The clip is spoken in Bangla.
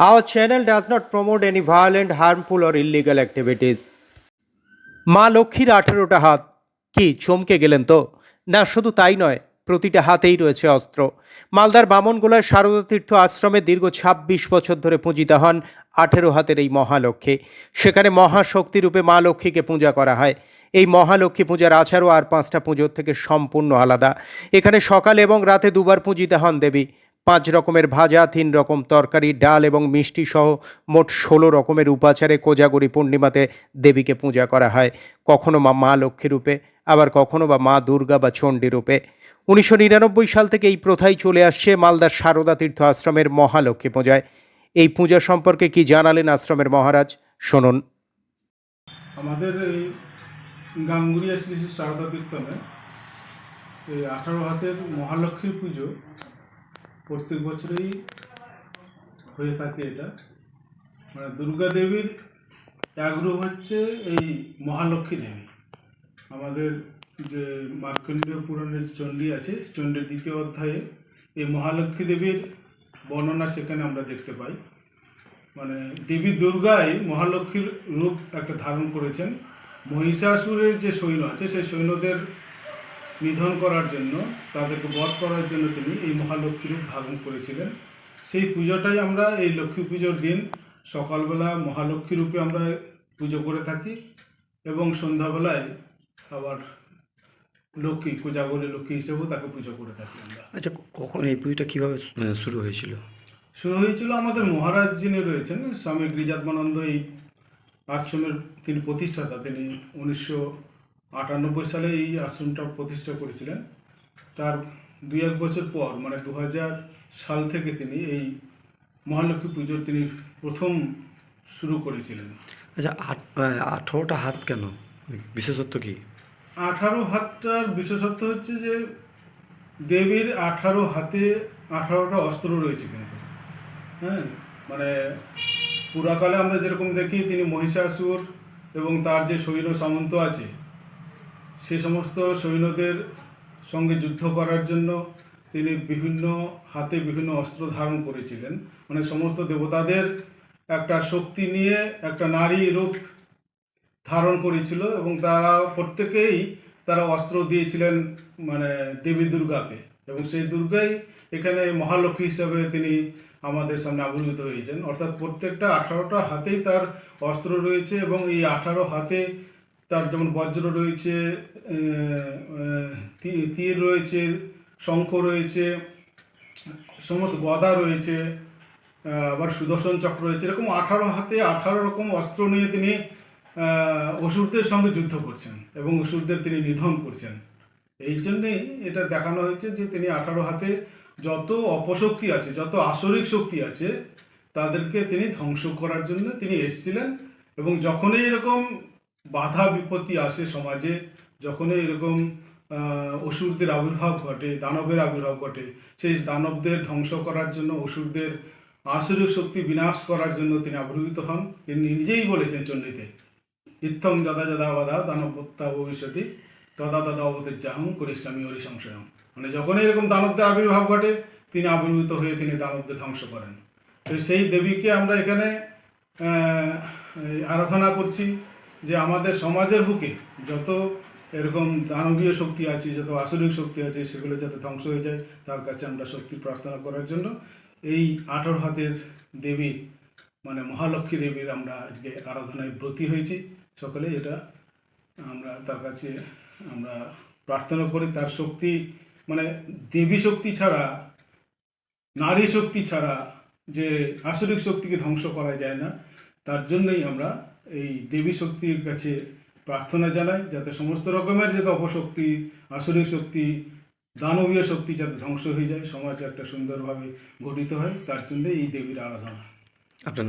Our channel does not promote any violent, harmful, or illegal activities. মা লক্ষ্মীর আঠেরোটা হাত। কি চমকে গেলেন তো? না শুধু তাই নয় প্রতিটা হাতেই রয়েছে অস্ত্র। মালদার বামনগোলার শারদা তীর্থ আশ্রমে দীর্ঘ ছাব্বিশ বছর ধরে পূজিতা হন আঠেরো হাতের এই মহালক্ষ্মী। সেখানে মহাশক্তি রূপে মা লক্ষ্মীকে পূজা করা হয়। এই মহালক্ষ্মী পূজার আচারও আর পাঁচটা পুজোর থেকে সম্পূর্ণ আলাদা। এখানে সকাল এবং রাতে দুবার পূজিতা হন দেবী। পাঁচ রকমের ভাজা, তিন রকম তরকারি, ডাল এবং মিষ্টি সহ মোট ষোলো রকমের উপাচারে কোজাগরি পূর্ণিমাতে দেবীকে পূজা করা হয়। কখনো মা মা লক্ষ্মী রূপে, আবার কখনো বা মা দুর্গা বা চণ্ডী রূপে। উনিশশো নিরানব্বই সাল থেকে এই প্রথাই চলে আসছে মালদার শারদা তীর্থ আশ্রমের মহালক্ষ্মী পূজায়। এই পূজা সম্পর্কে কি জানালেন আশ্রমের মহারাজ? শুনুন। আমাদের এই গাঙ্গুরিয়া শ্রী শ্রী শারদা কীর্তনে এই আঠারো হাতের মহালক্ষ্মীর পুজো প্রত্যেক বছরেই হয়ে থাকে এটা। মানে দুর্গা দেবীর এক হচ্ছে এই মহালক্ষ্মী দেবী। আমাদের যে মার্কণ্ডীয় পুরাণের চণ্ডী আছে, চণ্ডীর দ্বিতীয় অধ্যায়ে এই মহালক্ষ্মী দেবীর বর্ণনা সেখানে আমরা দেখতে পাই। মানে দেবী দুর্গাই মহালক্ষ্মীর রূপ একটা ধারণ করেছেন। মহিষাসুরের যে সৈন্য আছে, সেই সৈন্যদের নিধন করার জন্য তাদেরকে বধ করার জন্য তিনি এই মহালক্ষ্মী রূপ ধারণ করেছিলেন। সেই পুজোটাই আমরা এই লক্ষ্মী পুজোর দিন সকালবেলা মহালক্ষ্মী রূপে আমরা পুজো করে থাকি এবং সন্ধ্যাবেলায় আবার লক্ষ্মী পূজা কোজাগরী লক্ষ্মী হিসেবেও তাকে পুজো করে থাকি আমরা। আচ্ছা কখন এই পুজোটা কীভাবে শুরু হয়েছিল? শুরু হয়েছিল আমাদের মহারাজ যিনি রয়েছেন স্বামী গিরিজাত্মানন্দ এই আশ্রমের তিনি প্রতিষ্ঠাতা তিনি উনিশশো আটানব্বই সালে এই আশ্রমটা প্রতিষ্ঠা করেছিলেন। তার দুই এক বছর পর মানে দু হাজার সাল থেকে তিনি এই মহালক্ষ্মী পুজোর তিনি প্রথম শুরু করেছিলেন। আচ্ছা আঠেরোটা হাত কেন? বিশেষত্ব কি? আঠারো হাতটার বিশেষত্ব হচ্ছে যে দেবীর আঠারো হাতে আঠারোটা অস্ত্র রয়েছে কিন্তু। হ্যাঁ মানে পুরাকালে আমরা যেরকম দেখি তিনি মহিষাসুর এবং তার যে সৈন্য সামন্ত আছে সে সমস্ত সৈন্যদের সঙ্গে যুদ্ধ করার জন্য তিনি বিভিন্ন হাতে বিভিন্ন অস্ত্র ধারণ করেছিলেন। মানে সমস্ত দেবতাদের একটা শক্তি নিয়ে একটা নারী রূপ ধারণ করেছিল এবং তারা প্রত্যেকেই তারা অস্ত্র দিয়েছিলেন মানে দেবী দুর্গাকে। এবং সেই দুর্গাই এখানে মহালক্ষ্মী হিসাবে তিনি আমাদের সামনে আবির্ভূত হয়েছেন। অর্থাৎ প্রত্যেকটা আঠারোটা হাতেই তার অস্ত্র রয়েছে এবং এই আঠারো হাতে তার যেমন বজ্র রয়েছে তীর রয়েছে, শঙ্খ রয়েছে, সমস্ত গদা রয়েছে আবার সুদর্শন চক্র রয়েছে। এরকম আঠারো হাতে আঠারো রকম অস্ত্র নিয়ে তিনি অসুরদের সঙ্গে যুদ্ধ করছেন এবং অসুরদের তিনি নিধন করছেন। এই জন্যেই এটা দেখানো হয়েছে যে তিনি আঠারো হাতে যত অপশক্তি আছে, যত আসরিক শক্তি আছে, তাদেরকে তিনি ধ্বংস করার জন্য তিনি এসেছিলেন এবং যখনই এরকম বাধা বিপত্তি আসে সমাজে, যখনই এরকম অসুরদের আবির্ভাব ঘটে, দানবের আবির্ভাব ঘটে, সেই দানবদের ধ্বংস করার জন্য, অসুরদের আসরিক শক্তি বিনাশ করার জন্য তিনি আবির্ভূত হন। তিনি নিজেই বলেছেন চণ্ডীতে, ইত্থং দাদা যদা বাধা দানবত্তা ভবিষ্যতে, তদা দাদা অবতের জাহং করিষ্যামি হরি সংশয়ম মানে যখনই এরকম দানবদের আবির্ভাব ঘটে, তিনি আবির্ভূত হয়ে তিনি দানবদের ধ্বংস করেন। তো সেই দেবীকে আমরা এখানে আরাধনা করছি। যে আমাদের সমাজের বুকে যত এরকম দানবীয় শক্তি আছে, যত আসরিক শক্তি আছে, সেগুলো যাতে ধ্বংস হয়ে যায়, তার কাছে আমরা শক্তি প্রার্থনা করার জন্য এই আঠেরো হাতের দেবীর মানে মহালক্ষ্মী দেবীর আমরা আজকে আরাধনায় ব্রতী হয়েছি। সকলে এটা আমরা তার কাছে আমরা প্রার্থনা করি তার শক্তি মানে দেবী শক্তি ছাড়া, নারী শক্তি ছাড়া যে আসরিক শক্তিকে ধ্বংস করা যায় না, তার জন্যই আমরা এই দেবী শক্তির কাছে প্রার্থনা জানাই, যাতে সমস্ত রকমের যাতে অপশক্তি আসরিক শক্তি, দানবীয় শক্তি যাতে ধ্বংস হয়ে যায়, সমাজ একটা সুন্দরভাবে গঠিত হয়, তার জন্য এই দেবীর আরাধনা। আপনার